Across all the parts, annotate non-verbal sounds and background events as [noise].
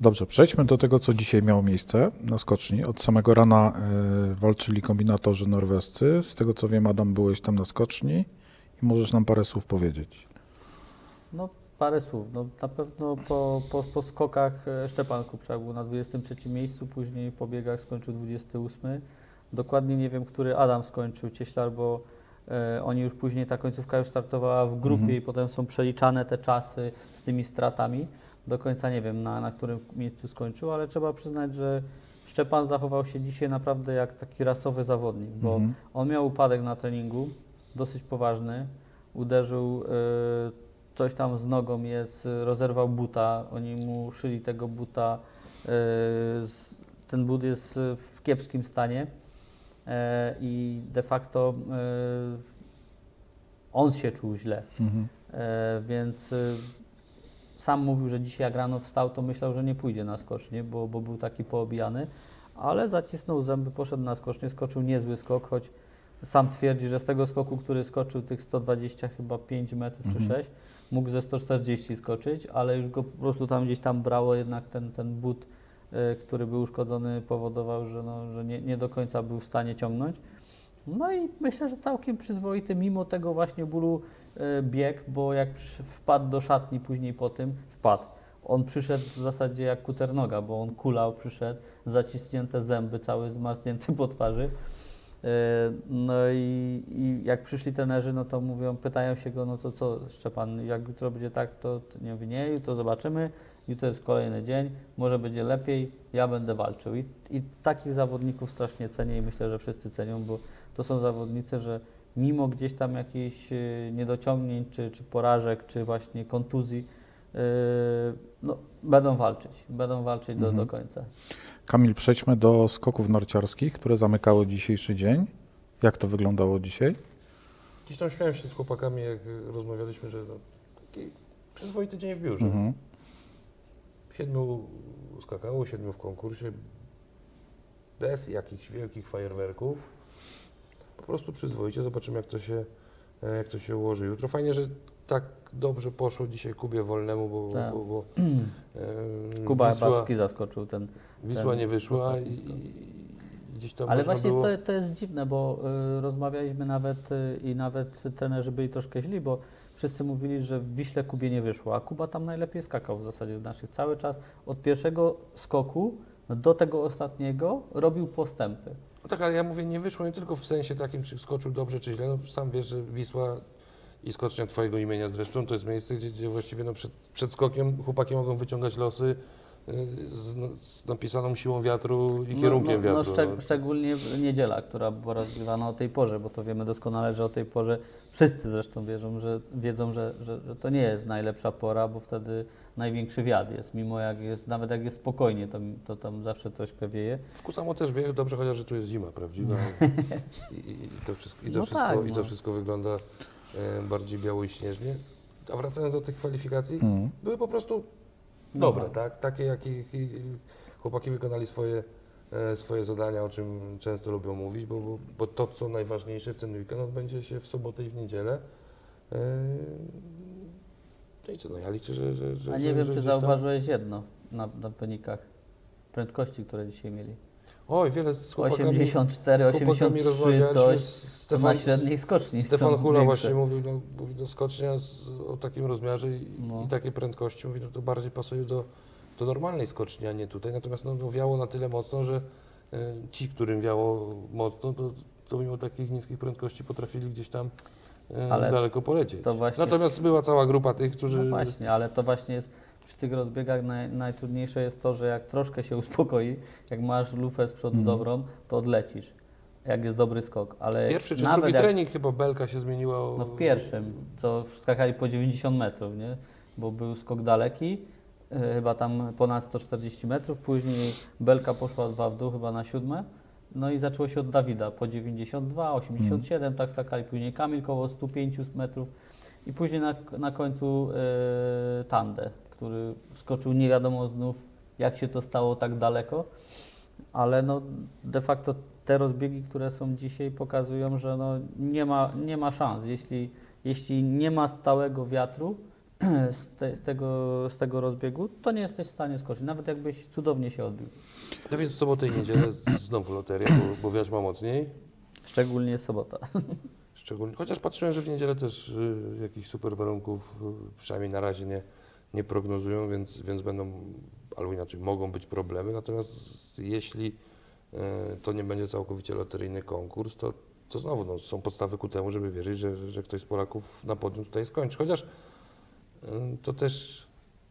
Dobrze, przejdźmy do tego, co dzisiaj miało miejsce na skoczni. Od samego rana e, walczyli kombinatorzy norwescy. Z tego co wiem, Adam, byłeś tam na skoczni i możesz nam parę słów powiedzieć. No parę słów. No, na pewno po, po, po skokach e, Szczepan Kupczak był na 23 miejscu, później po biegach skończył 28. Dokładnie nie wiem, który Adam skończył, Cieślar, bo e, oni już później, ta końcówka już startowała w grupie Mhm. i potem są przeliczane te czasy z tymi stratami. Do końca nie wiem, na, na którym miejscu skończył, ale trzeba przyznać, że Szczepan zachował się dzisiaj naprawdę jak taki rasowy zawodnik, bo Mhm. on miał upadek na treningu, dosyć poważny. Uderzył y, coś tam z nogą, jest, y, rozerwał buta. Oni mu szyli tego buta. y, z, ten but jest y, w kiepskim stanie e, i de facto y, on się czuł źle. Mhm. E, więc y, sam mówił, że dzisiaj jak rano wstał, to myślał, że nie pójdzie na skocznię, bo, bo był taki poobijany, ale zacisnął zęby, poszedł na skocznię, skoczył niezły skok, choć sam twierdzi, że z tego skoku, który skoczył tych 120 chyba 5 metrów czy Mhm. 6, mógł ze 140 skoczyć, ale już go po prostu tam gdzieś tam brało jednak ten, ten but, y, który był uszkodzony, powodował, że, no, że nie, nie do końca był w stanie ciągnąć. No i myślę, że całkiem przyzwoity, mimo tego właśnie bólu bieg, bo jak wpadł do szatni później po tym, wpadł. On przyszedł w zasadzie jak kuternoga, bo on kulał, przyszedł, zaciśnięte zęby, cały zmarznięty po twarzy. E, No i, i jak przyszli trenerzy, no to mówią, pytają się go, no to co Szczepan, jak jutro będzie tak, to nie mówię, nie, jutro zobaczymy, jutro jest kolejny dzień, może będzie lepiej, ja będę walczył. I, I takich zawodników strasznie cenię i myślę, że wszyscy cenią, bo to są zawodnicy, że mimo gdzieś tam jakichś y, niedociągnięć, czy, czy porażek, czy właśnie kontuzji, y, no, będą walczyć, będą walczyć do, Mhm. do końca. Kamil, przejdźmy do skoków narciarskich, które zamykały dzisiejszy dzień. Jak to wyglądało dzisiaj? Gdzieś tam śmiałem się z chłopakami, jak rozmawialiśmy, że no, taki przyzwoity dzień w biurze. Mhm. Siedmiu skakało, siedmiu w konkursie, bez jakichś wielkich fajerwerków. Po prostu przyzwoicie, zobaczymy jak to się, e, jak to się ułoży jutro. Fajnie, że tak dobrze poszło dzisiaj Kubie Wolnemu, bo, Tak. bo, bo [clears throat] e, Kuba Wisła, zaskoczył ten. Wisła ten nie wyszła i, i Ale właśnie było... to, to jest dziwne, bo y, rozmawialiśmy nawet y, i nawet trenerzy byli troszkę źli, bo wszyscy mówili, że w Wiśle Kubie nie wyszło, a Kuba tam najlepiej skakał w zasadzie z naszych. Cały czas od pierwszego skoku do tego ostatniego robił postępy. No tak, ale ja mówię, nie wyszło nie tylko w sensie takim, czy skoczył dobrze, czy źle. No, sam wiesz, że Wisła i skocznia Twojego imienia zresztą to jest miejsce, gdzie, gdzie właściwie no, przed, przed skokiem chłopaki mogą wyciągać losy z, no, z napisaną siłą wiatru i kierunkiem no, no, wiatru. szczeg- no. Szczególnie w niedziela, która była rozgrywana o tej porze, bo to wiemy doskonale, że o tej porze wszyscy zresztą wierzą, że, wiedzą, że, że, że to nie jest najlepsza pora, bo wtedy największy wiatr jest, mimo jak jest, nawet jak jest spokojnie, to, to tam zawsze troszkę wieje. W Kusamo też wie dobrze, chociaż że tu jest zima prawdziwa [laughs] i, i, to wszystko, i to No wszystko, tak, i to no. wszystko wygląda e, bardziej biało i śnieżnie. A wracając do tych kwalifikacji, Mhm. były po prostu No dobre, tak. tak? Takie, jakich i- chłopaki wykonali swoje, e, swoje zadania, o czym często lubią mówić, bo, bo, bo to, co najważniejsze w ten weekend, odbędzie się w sobotę i w niedzielę. E, No i co, no ja liczę, że... że, że A nie że, wiem, że czy gdzieś tam- zauważyłeś jedno na, na wynikach prędkości, które dzisiaj mieli. Oj, wiele z chłopakami, 84, chłopakami 83, rozmawialiśmy. coś. Stefan, na średniej skoczni. Stefan Hula większe. właśnie mówił, no, mówi, no skocznia z, o takim rozmiarze i, No. i takiej prędkości, mówi, no to bardziej pasuje do, do normalnej skoczni, a nie tutaj. Natomiast no, no, wiało na tyle mocno, że e, ci, którym wiało mocno, to, to mimo takich niskich prędkości potrafili gdzieś tam e, Ale daleko polecieć. Natomiast była cała grupa tych, którzy... No właśnie, ale to właśnie jest przy tych rozbiegach naj, najtrudniejsze jest to, że jak troszkę się uspokoi, jak masz lufę z przodu Mhm. dobrą, to odlecisz. Jak jest dobry skok, ale Pierwszy czy nawet drugi jak, trening chyba belka się zmieniła. o- no w pierwszym, co skakali po 90 metrów, nie? Bo był skok daleki, e, chyba tam ponad 140 metrów, później belka poszła dwa w dół, chyba na siódme. No i zaczęło się od Dawida po 92, 87, tak skakali. Później Kamil koło 105 metrów i później na, na końcu e, Tande, który skoczył nie wiadomo znów jak się to stało tak daleko, ale no de facto te rozbiegi, które są dzisiaj pokazują, że no nie ma, nie ma szans. Jeśli, jeśli nie ma stałego wiatru, [clears throat] z, te, z, tego, z tego rozbiegu, to nie jesteś w stanie skoczyć, nawet jakbyś cudownie się odbił. No więc w sobotę i niedzielę [clears throat] znowu loteria, bo, bo wiatr ma mocniej. Szczególnie sobota. Szczególnie, chociaż patrzyłem, że w niedzielę też y, jakichś super warunków, y, przynajmniej na razie nie, nie prognozują, więc, więc będą, albo inaczej, mogą być problemy. Natomiast jeśli y, to nie będzie całkowicie loteryjny konkurs, to, to znowu no, są podstawy ku temu, żeby wierzyć, że, że ktoś z Polaków na podium tutaj skończy. Chociaż y, to też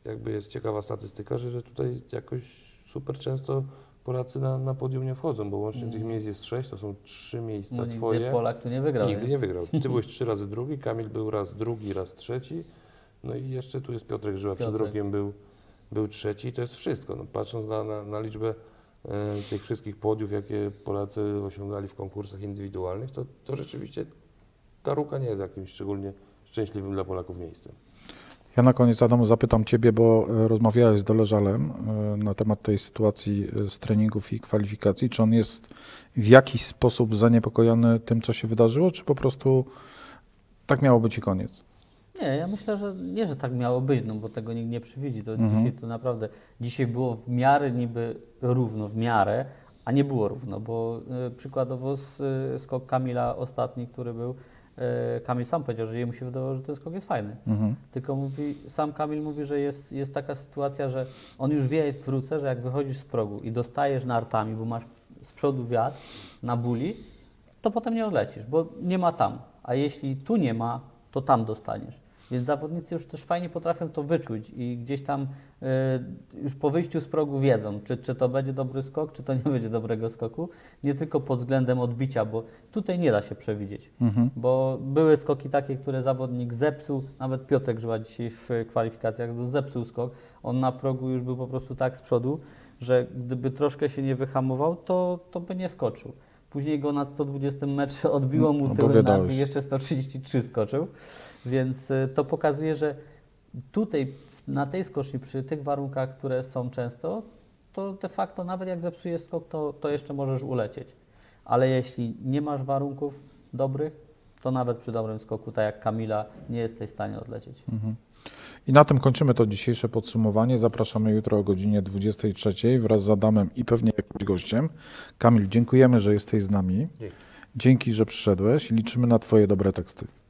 jakby jest ciekawa statystyka, że, że tutaj jakoś super często Polacy na, na podium nie wchodzą, bo łącznie tych miejsc jest sześć, to są trzy miejsca No, twoje. Polak tu nie wygrał. Nigdy nie? nie wygrał. Ty byłeś trzy razy drugi, Kamil był raz drugi, raz trzeci. No i jeszcze tu jest Piotrek Żyła, przed Piotrek. rokiem był, był trzeci i to jest wszystko. No, patrząc na, na, na liczbę e, tych wszystkich podiów, jakie Polacy osiągali w konkursach indywidualnych, to, to rzeczywiście ta ruka nie jest jakimś szczególnie szczęśliwym dla Polaków miejscem. Ja na koniec, Adam, zapytam Ciebie, bo e, rozmawiałeś z Doleżalem e, na temat tej sytuacji z treningów i kwalifikacji. Czy on jest w jakiś sposób zaniepokojony tym, co się wydarzyło, czy po prostu tak miało być i koniec? Nie, ja myślę, że nie, że tak miało być, no bo tego nikt nie przewidzi. To Mhm. dzisiaj to naprawdę, dzisiaj było w miarę niby równo, w miarę, a nie było równo, bo y, przykładowo z, y, skok Kamila ostatni, który był, y, Kamil sam powiedział, że jemu się wydawało, że ten skok jest fajny. Mhm. Tylko mówi, sam Kamil mówi, że jest, jest taka sytuacja, że on już wie w ruce, że jak wychodzisz z progu i dostajesz nartami, bo masz z przodu wiatr na buli, to potem nie odlecisz, bo nie ma tam. A jeśli tu nie ma, to tam dostaniesz. Więc zawodnicy już też fajnie potrafią to wyczuć i gdzieś tam y, już po wyjściu z progu wiedzą, czy, czy to będzie dobry skok, czy to nie [laughs] będzie dobrego skoku. Nie tylko pod względem odbicia, bo tutaj nie da się przewidzieć. Mhm. Bo były skoki takie, które zawodnik zepsuł, nawet Piotrek Żyła dzisiaj w kwalifikacjach zepsuł skok. On na progu już był po prostu tak z przodu, że gdyby troszkę się nie wyhamował, to, to by nie skoczył. Później go na 120 metrze odbiło mu tyłem na Opowiadałeś. i jeszcze 133 skoczył. Więc y, to pokazuje, że tutaj na tej skoczni, przy tych warunkach, które są często, to de facto nawet jak zepsujesz skok, to, to jeszcze możesz ulecieć. Ale jeśli nie masz warunków dobrych, to nawet przy dobrym skoku, tak jak Kamila, nie jesteś w stanie odlecieć. Mhm. I na tym kończymy to dzisiejsze podsumowanie. Zapraszamy jutro o godzinie 23 wraz z Adamem i pewnie jakimś gościem. Kamil, dziękujemy, że jesteś z nami. Dzięki. Dzięki, że przyszedłeś i liczymy na Twoje dobre teksty.